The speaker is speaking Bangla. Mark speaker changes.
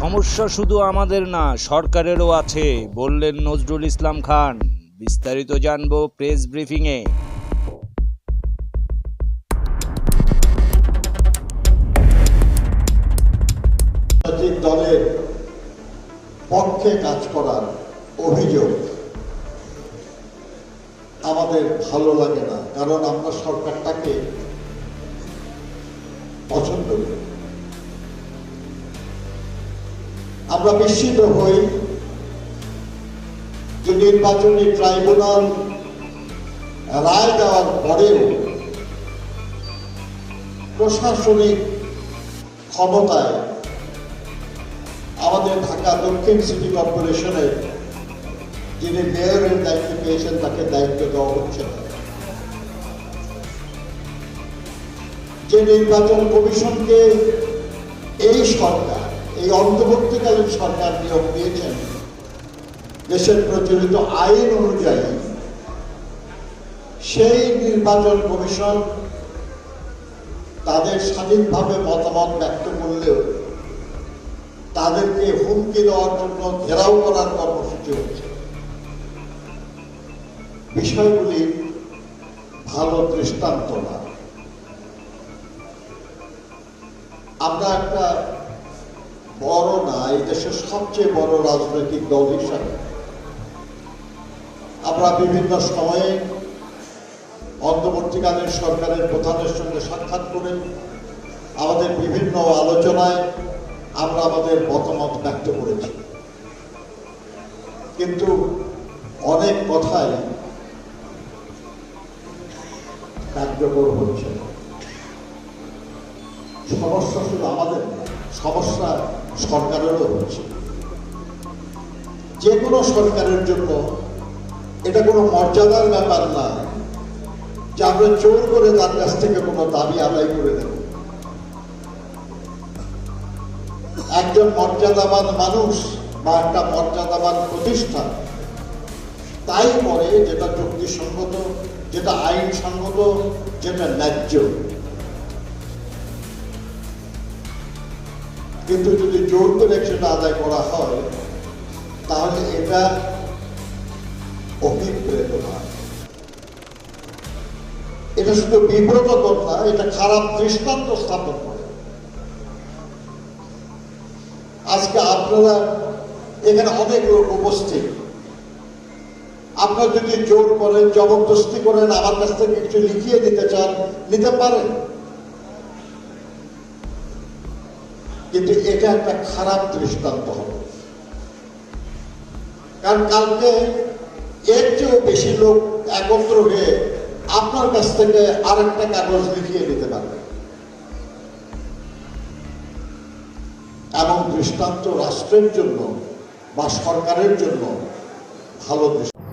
Speaker 1: সমস্যা শুধু আমাদের না, সরকারেরও আছে, বললেন নজরুল ইসলাম খান। বিস্তারিত জানব প্রেস ব্রিফিংয়ে।
Speaker 2: দলের পক্ষে কাজ করার অভিযোগ আমাদের ভালো লাগে না, কারণ আমরা সরকারটাকে পছন্দ করি। আমরা বিস্মিত হই যে নির্বাচনী ট্রাইব্যুনাল রায় দেওয়ার পরেও প্রশাসনিক ক্ষমতায় আমাদের ঢাকা দক্ষিণ সিটি কর্পোরেশনের যিনি মেয়রের দায়িত্ব পেয়েছেন, তাকে দায়িত্ব দেওয়া হচ্ছে না। যে নির্বাচন কমিশনকে এই সরকার এই অন্তর্বর্তীকালীন সরকার নিয়োগ দিয়েছেন। দেশের প্রচলিত আইন অনুযায়ী সেই নির্বাচন কমিশন তাদের স্বাধীনভাবে মতামত ব্যক্ত করলেও তাদেরকে হুমকি দেওয়ার জন্য ঘেরাও করার কর্মসূচি হচ্ছে। বিষয়গুলি ভালো দৃষ্টান্ত না আমরা একটা বড় না, এই দেশের সবচেয়ে বড় রাজনৈতিক দল হিসাবে আমরা বিভিন্ন সময়ে অন্তর্বর্তীকালীন সরকারের প্রধানের সঙ্গে সাক্ষাৎ করে আমাদের বিভিন্ন আলোচনায় আমরা আমাদের মতামত ব্যক্ত করেছি কিন্তু অনেক কথাই কার্যকর হচ্ছে। সমস্যা শুধু আমাদের সমস্যা সরকারেরও হচ্ছে যে কোনো সরকারের জন্য এটা কোনো মর্যাদার ব্যাপার না যে আমরা জোর করে তার কাছ থেকে কোনো দাবি আদায় করে দেব। একজন মর্যাদাবান মানুষ বা একটা মর্যাদাবান প্রতিষ্ঠান তাই করে যেটা যুক্তিসঙ্গত, যেটা আইনসঙ্গত, যেটা ন্যায্য। কিন্তু যদি জোর করে সেটা আদায় করা হয়, তাহলে এটা অভিপ্রেত এটা শুধু বিব্রতকর না, এটা খারাপ দৃষ্টান্ত স্থাপন করে। আজকে আপনারা এখানে অনেক লোক উপস্থিত। আপনার যদি জোর করেন, জবরদস্তি করেন, আমার কাছ থেকে কিছু লিখিয়ে দিতে চান, নিতে পারেন? কিন্তু এটা একটা খারাপ দৃষ্টান্ত হবে। কারণ কালকে এর চেয়েও বেশি লোক একত্র হয়ে আপনার কাছ থেকে আরেকটা কাগজ লিখিয়ে নিতে পারবে। এবং দৃষ্টান্ত রাষ্ট্রের জন্য বা সরকারের জন্য ভালো দৃষ্টান্ত।